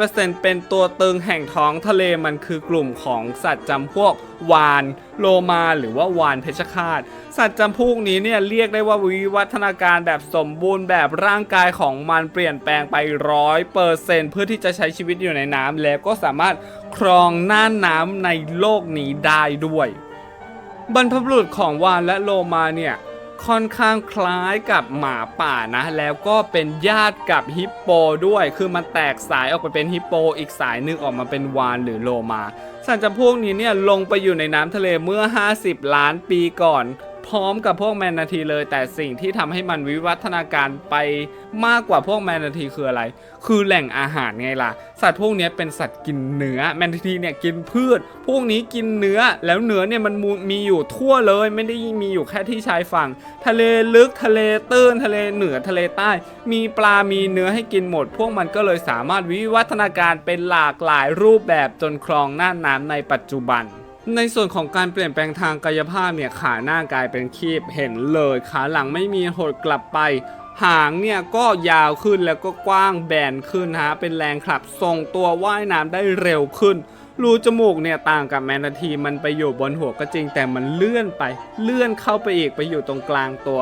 80%เป็นตัวตึงแห่งท้องทะเลมันคือกลุ่มของสัตว์จำพวกวาน โลมาหรือว่าวานเพชฌฆาต สัตว์จำพวกนี้เนี่ยเรียกได้ว่าวิวัฒนาการแบบสมบูรณ์แบบร่างกายของมันเปลี่ยนแปลงไปร้อยเปอร์เซ็นต์เพื่อที่จะใช้ชีวิตอยู่ในน้ำแล้วก็สามารถครองน่านน้ำในโลกนี้ได้ด้วย บรรพบุรุษของวานและโลมาเนี่ย ค่อนข้างคล้ายกับหมาป่านะ แล้วก็เป็นญาติกับฮิปโปด้วย คือมันแตกสายออกไปเป็นฮิปโป อีกสายหนึงออกมาเป็นวานหรือโลมาสัตว์จำพวกนี้เนี่ยลงไปอยู่ในน้ำทะเลเมื่อ 50 ล้านปีก่อน พร้อมกับพวกแมนนาทีเลย แต่สิ่งที่ทำให้มันวิวัฒนาการไปมากกว่าพวกแมนนาทีคืออะไร คือแหล่งอาหารไงล่ะ สัตว์พวกนี้เป็นสัตว์กินเนื้อแมนนาทีเนี่ยกินพืช พวกนี้กินเนื้อแล้วเนื้อเนี่ยมันม,มีอยู่ทั่วเลย ไม่ได้มีอยู่แค่ที่ชายฝั่ง ทะเลลึกทะเลตื้นทะเลเหนือทะเลใต้ มีปลามีเนื้อให้กินหมด พวกมันก็เลยสามารถวิวัฒนาการเป็นหลากหลายรูปแบบจนครองน่านน้ำในปัจจุบัน ในส่วนของการเปลี่ยนแปลงทางกายภาพเนี่ยขาหน้ากลายเป็นคีบเห็นเลยขาหลังไม่มีหดกลับไป หางเนี่ยก็ยาวขึ้นแล้วก็กว้างแบนขึ้นฮะเป็นแรงขับส่งตัวว่ายน้ำได้เร็วขึ้นรูจมูกเนี่ยต่างกับแมนนาทีมันไปอยู่บนหัวก็จริง แต่มันเลื่อนไป เลื่อนเข้าไปอีกไปอยู่ตรงกลางตัว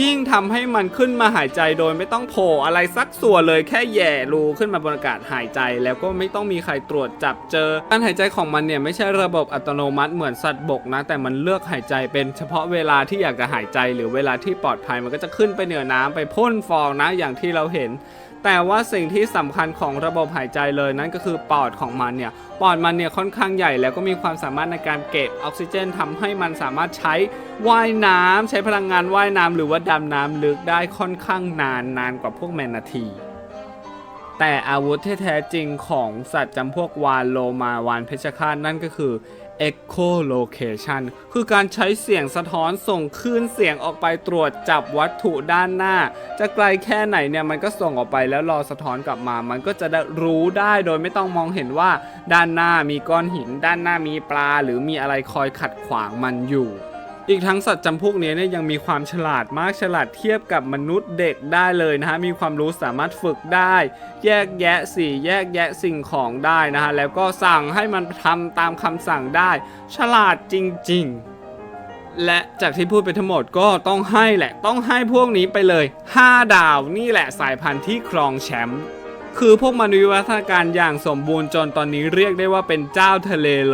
ยิ่งทำให้มันขึ้นมาหายใจโดยไม่ต้องโผล่อะไรสักส่วนเลยแค่แย่รูขึ้นมาบนอากาศหายใจ แล้วก็ไม่ต้องมีใครตรวจจับเจอ การหายใจของมันเนี่ยไม่ใช่ระบบอัตโนมัติเหมือนสัตว์บกนะ แต่มันเลือกหายใจเป็นเฉพาะเวลาที่อยากจะหายใจหรือเวลาที่ปลอดภัยมันก็จะขึ้นไปเหนือน้ำไปพ่นฟองนะอย่างที่เราเห็นแต่ว่าสิ่งที่สำคัญของระบบหายใจเลยนั่นก็คือปอดของมันเนี่ย ปอดมันเนี่ยค่อนข้างใหญ่แล้วก็มีความสามารถในการเก็บออกซิเจนทำให้มันสามารถใช้ว่ายน้ำใช้พลังงานว่ายน้ำหรือว่าดำน้ำลึกได้ค่อนข้างนานนานกว่าพวกแมนนาที แต่อาวุธที่แท้จริงของสัตว์จำพวกวานโลมาวานเพชฌฆาตนั่นก็คือ echolocation คือการใช้เสียงสะท้อนส่งคลื่นเสียงออกไปตรวจจับวัตถุด้านหน้า จะไกลแค่ไหนเนี่ยมันก็ส่งออกไปแล้วรอสะท้อนกลับมา มันก็จะรู้ได้โดยไม่ต้องมองเห็นว่า ด้านหน้ามีก้อนหิน ด้านหน้ามีปลา หรือมีอะไรคอยขัดขวางมันอยู่ อีกทั้งสัตว์จำพวกนี้เนี่ยยังมีความฉลาดมากฉลาดเทียบกับมนุษย์เด็กได้เลยนะฮะมีความรู้สามารถฝึกได้ แยกแยะสีแยกแยะสิ่งของได้นะฮะแล้วก็สั่งให้มันทำตามคำสั่งได้ ฉลาดจริง ๆและจากที่พูดไปทั้งหมดก็ต้องให้แหละต้องให้พวกนี้ไปเลย 5 ดาวนี่แหละสายพันธุ์ที่ครองแชมป์คือพวกมันวิวัฒนาการอย่างสมบูรณ์จนตอนนี้เรียกได้ว่าเป็นเจ้าทะเลเลย